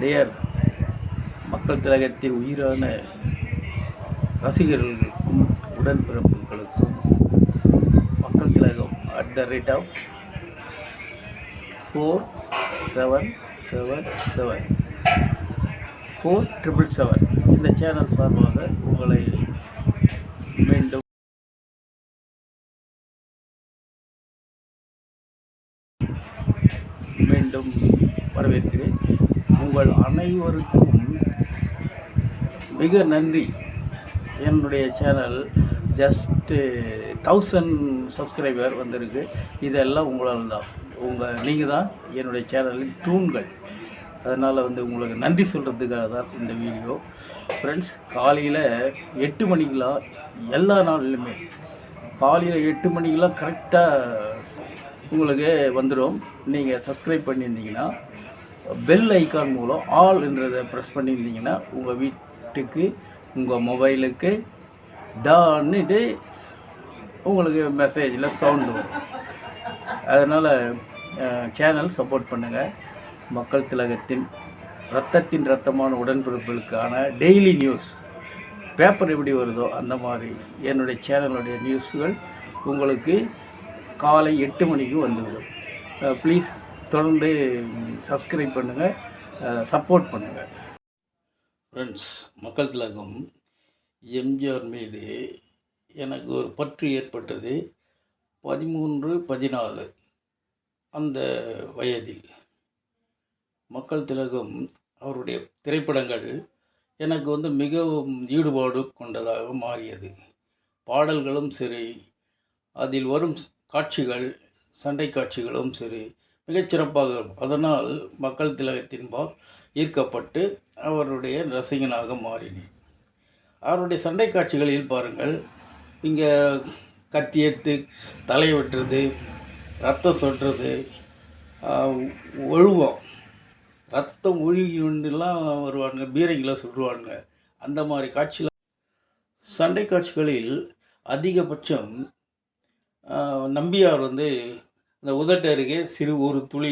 நேயர் மக்கள் திலகத்தின் உயிரான ரசிகர்களுக்கும் உடன்பிறப்புகளுக்கும் Makkal Thilagam at the rate of four seven seven seven four triple seven இந்த சேனல் சார்பாக உங்களை மீண்டும் மீண்டும் வரவேற்கிறேன். உங்கள் அனைவருக்கும் மிக நன்றி. என்னுடைய சேனல் ஜஸ்ட்டு தௌசண்ட் சப்ஸ்கிரைபர் வந்திருக்கு. இதெல்லாம் உங்களால் தான். உங்கள் நீங்கள் தான் என்னுடைய சேனலின் தூண்கள். அதனால் வந்து உங்களுக்கு நன்றி சொல்கிறதுக்காக தான் இந்த வீடியோ ஃப்ரெண்ட்ஸ் காலையில் எட்டு மணிக்கெலாம் எல்லா நாளிலுமே காலையில் எட்டு மணிக்கெலாம் கரெக்டாக உங்களுக்கு வந்துடும் நீங்கள் சப்ஸ்கிரைப் பண்ணியிருந்தீங்கன்னா பெல் ஐக்கான் மூலம் ஆல் என்றதை ப்ரெஸ் பண்ணியிருந்தீங்கன்னா உங்கள் வீட்டுக்கு உங்கள் மொபைலுக்கு டான்னுட்டு உங்களுக்கு மெசேஜில் சவுண்டு வரும். அதனால் சேனல் சப்போர்ட் பண்ணுங்கள் மக்கள் திலகத்தின் ரத்தத்தின் ரத்தமான உடன்பிறப்புகளுக்கான டெய்லி நியூஸ் பேப்பர் எப்படி வருதோ அந்த மாதிரி என்னுடைய சேனலுடைய நியூஸ்கள் உங்களுக்கு காலை எட்டு மணிக்கு வந்துவிடும். ப்ளீஸ் தொடர்ந்து சப்ஸ்கிரைப் பண்ணுங்கள் சப்போர்ட் பண்ணுங்கள் ஃப்ரெண்ட்ஸ் மக்கள் திலகம் எம்ஜிஆர் மீது எனக்கு ஒரு பற்று ஏற்பட்டது பதிமூன்று பதினாலு அந்த வயதில். மக்கள் திலகம் அவருடைய திரைப்படங்கள் எனக்கு வந்து மிகவும் ஈடுபாடு கொண்டதாக மாறியது. பாடல்களும் சரி அதில் வரும் காட்சிகள் சண்டை காட்சிகளும் சரி மிகச்சிறப்பாக அதனால் மக்கள் திலகத்தின்பால் ஈர்க்கப்பட்டு அவருடைய ரசிகனாக மாறினேன். அவருடைய சண்டை காட்சிகளில் பாருங்கள் இங்கே கத்தி எடுத்து தலை வெட்டுறது ரத்தம் சொட்டுறது ஒழுவோம். ரத்தம் ஒழுகிலாம் வருவானுங்க பீரங்கில சுடுவானுங்க அந்த மாதிரி காட்சியில் சண்டை காட்சிகளில் அதிகபட்சம் நம்பியார் வந்து அந்த உதட்டு அருகே சிறு ஒரு துளி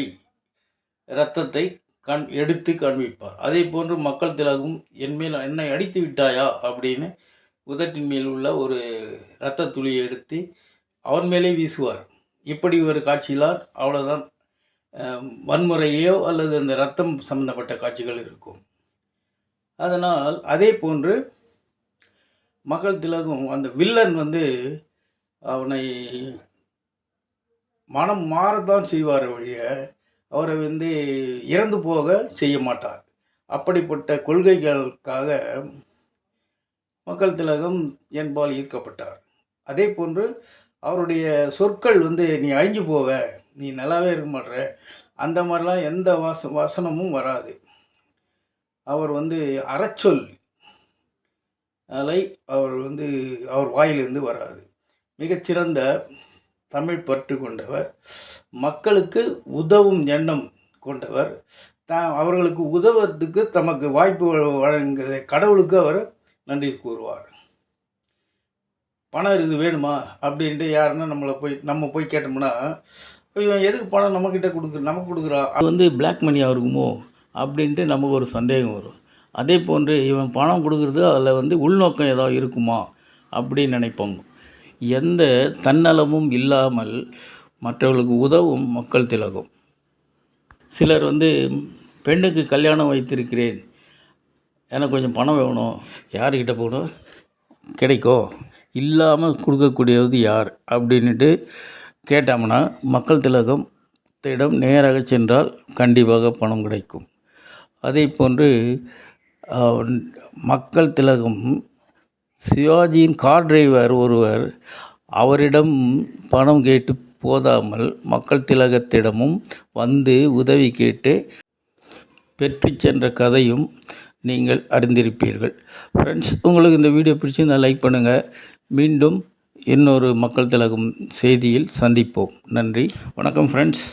இரத்தத்தை கண் எடுத்து காண்பிப்பார். அதே போன்று மக்கள் திலகம் என் மேல் என்னை அடித்து விட்டாயா? அப்படின்னு உதட்டின் மேல் உள்ள ஒரு இரத்த துளியை எடுத்து அவன் மேலே வீசுவார். இப்படி ஒரு காட்சியிலால் அவ்வளோதான் வன்முறையோ அல்லது அந்த ரத்தம் சம்பந்தப்பட்ட காட்சிகள் இருக்கும். அதனால் அதே போன்று மக்கள் திலகம் அந்த வில்லன் வந்து அவனை மனம் மாறத்தான் செய்வார் வழிய அவரை வந்து இறந்து போக செய்ய மாட்டார். அப்படிப்பட்ட கொள்கைகளுக்காக மக்கள் திலகம் என்பால் ஈர்க்கப்பட்டார். அதே போன்று அவருடைய சொற்கள் வந்து நீ அழிஞ்சு போவ நீ நல்லாவே இருக்க மாட்ற அந்த மாதிரிலாம் எந்த வாச வசனமும் வராது. அவர் வந்து அறச்சொல் அலை அவர் வந்து அவர் வாயிலிருந்து வராது. மிகச்சிறந்த தமிழ் பற்று கொண்டவர். மக்களுக்கு உதவும் எண்ணம் கொண்டவர். த அவர்களுக்கு உதவுறதுக்கு தமக்கு வாய்ப்பு வழங்க வழங்குகிற கடவுளுக்கு அவர் நன்றி கூறுவார். பணம் இது வேணுமா? அப்படின்ட்டு யாருன்னா நம்மளை போய் நம்ம போய் கேட்டோம்னா இவன் எதுக்கு பணம் நம்மக்கிட்ட கொடுக்குற நமக்கு கொடுக்குறான் அது வந்து பிளாக் மணியாக இருக்குமோ? அப்படின்ட்டு நமக்கு ஒரு சந்தேகம் வரும். அதே போன்று இவன் பணம் கொடுக்குறது அதில் வந்து உள்நோக்கம் ஏதாவது இருக்குமா? அப்படின்னு நினைப்போம். எந்த தன்னலமும் இல்லாமல் மற்றவர்களுக்கு உதவும் மக்கள் திலகம். சிலர் வந்து பெண்ணுக்கு கல்யாணம் வைத்திருக்கிறேன். எனக்கு கொஞ்சம் பணம் வேணும். யார்கிட்ட போகணும்? கிடைக்கும் இல்லாமல் கொடுக்கக்கூடியது யார்? அப்படின்ட்டு கேட்டோம்னா மக்கள் திலகம் இடம் நேராக சென்றால் கண்டிப்பாக பணம் கிடைக்கும். அதே போன்று மக்கள் திலகம் சிவாஜியின் கார் டிரைவர் ஒருவர் அவரிடம் பணம் கேட்டு போதாமல் மக்கள் திலகத்திடமும் வந்து உதவி கேட்டு பெற்று சென்ற கதையும் நீங்கள் அறிந்திருப்பீர்கள். ஃப்ரெண்ட்ஸ் உங்களுக்கு இந்த வீடியோ பிடிச்சிருந்தால் லைக் பண்ணுங்கள் மீண்டும் இன்னொரு மக்கள் திலகம் செய்தியில் சந்திப்போம். நன்றி. வணக்கம் ஃப்ரெண்ட்ஸ்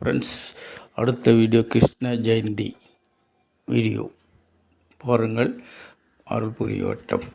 ஃப்ரெண்ட்ஸ் அடுத்த வீடியோ கிருஷ்ண ஜெயந்தி வீடியோ. பாருங்கள். அருள் புரியோட்டம்